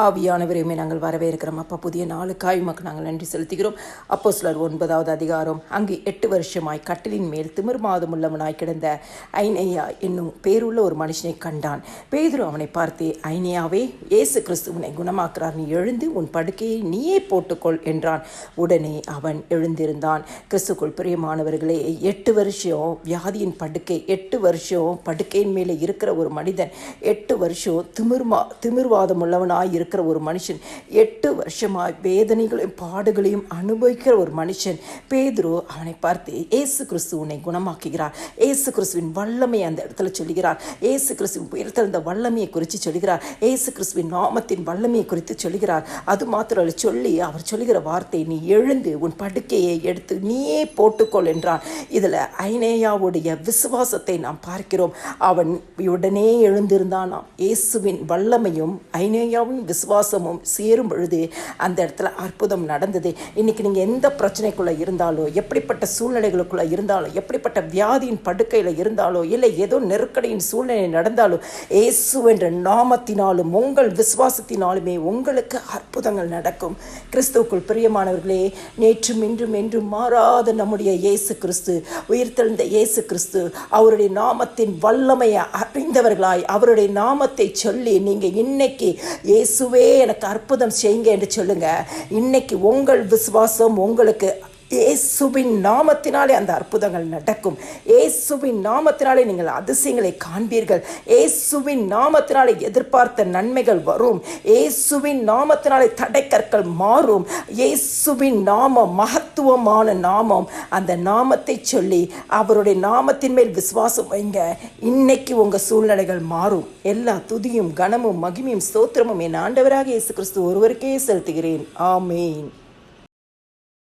ஆவியானவரையுமே நாங்கள் வரவேற்கிறோம். அப்பா புதிய நாளுக்காய் உமக்கு நாங்கள் நன்றி செலுத்துகிறோம். அப்போ சிலர் ஒன்பதாவது அதிகாரம் அங்கு எட்டு வருஷமாய் கட்டிலின் மேல் திமிர் மாதம் உள்ளவனாய் கிடந்த ஐனையா என்னும் பேருள்ள ஒரு மனுஷனை கண்டான். பேதுரு அவனை பார்த்து ஐனையாவே இயேசு கிறிஸ்து உன்னை குணமாக்குறார். நீ எழுந்து உன் படுக்கையை நீயே போட்டுக்கொள் என்றான். உடனே அவன் எழுந்திருந்தான். கிறிஸ்துக்குள் பிரியமானவர்களே எட்டு வருஷம் வியாதியின் படுக்கை எட்டு வருஷம் படுக்கையின் மேலே இருக்கிற ஒரு மனிதன் எட்டு வருஷம் திமிர்மா திமிர்வாதம் உள்ளவனாய் இருக்கிற ஒரு மனுஷன். எட்டு வருஷமாய் வேதனைகளையும் பாடுகளையும் அனுபவிக்கிற ஒரு மனுஷன். பேதுரு அவனை பார்த்து ஏசு கிறிஸ்து உன்னை குணமாக்குகிறார். ஏசு கிறிஸ்துவின் வல்லமை அந்த இடத்துல சொல்கிறார். ஏசு கிறிஸ்துவின் உயர்த்தெழுந்த வல்லமையை குறித்து சொல்கிறார். ஏசு கிறிஸ்துவின் நாமத்தின் வல்லமையை குறித்து சொல்கிறார். அது மாத்திரம் சொல்லி அவர் சொல்லுகிற வார்த்தை நீ எழுந்து உன் படுக்கையை எடுத்து நீயே போட்டுக்கொள் என்றார் இதில் ஐனேயாவுடைய விசுவாசத்தை நாம் பார்க்கிறோம். அவன் உடனே எழுந்திருந்தானாம் இயேசுவின் வல்லமையும் ஐனேயாவின் விசுவாசமும் சேரும் பொழுது அந்த இடத்துல அற்புதம் நடந்தது. இன்னைக்கு நீங்கள் எந்த பிரச்சனைக்குள்ளே இருந்தாலோ எப்படிப்பட்ட சூழ்நிலைகளுக்குள்ளே இருந்தாலோ எப்படிப்பட்ட வியாதியின் படுக்கையில் இருந்தாலோ இல்லை ஏதோ நெருக்கடியின் சூழ்நிலை நடந்தாலும் இயேசு என்ற நாமத்தினாலும் உங்கள் விசுவாசத்தினாலுமே உங்களுக்கு அற்புதங்கள் நடக்கும். கிறிஸ்துவுக்குள் பிரியமானவர்களே நேற்றும் இன்றும் என்றும் மாறாத நம்முடைய இயேசு கிறிஸ்து உயிர்த்தெழுந்த இயேசு கிறிஸ்து அவருடைய நாமத்தின் வல்லமையை அறிந்தவர்களாய் அவருடைய நாமத்தை சொல்லி நீங்கள் இன்னைக்கு இயேசுவே எனக்கு அற்புதம் செய்யுங்க என்று சொல்லுங்கள் இன்னைக்கு உங்கள் விசுவாசம் உங்களுக்கு இயேசுவின் நாமத்தினாலே அந்த அற்புதங்கள் நடக்கும். இயேசுவின் நாமத்தினாலே நீங்கள் அதிசயங்களை காண்பீர்கள். இயேசுவின் நாமத்தினாலே எதிர்பார்த்த நன்மைகள் வரும். இயேசுவின் நாமத்தினாலே தடைக்கற்கள் மாறும். இயேசுவின் நாமம் மகத்துவமான நாமம். அந்த நாமத்தை சொல்லி அவருடைய நாமத்தின் மேல் விசுவாசம் வைங்க. இன்னைக்கு உங்கள் சூழ்நிலைகள் மாறும். எல்லா துதியும் கனமும் மகிமையும் ஸ்தோத்திரமும் என் ஆண்டவராக இயேசு கிறிஸ்து ஒருவருக்கே செலுத்துகிறேன். ஆமேன்.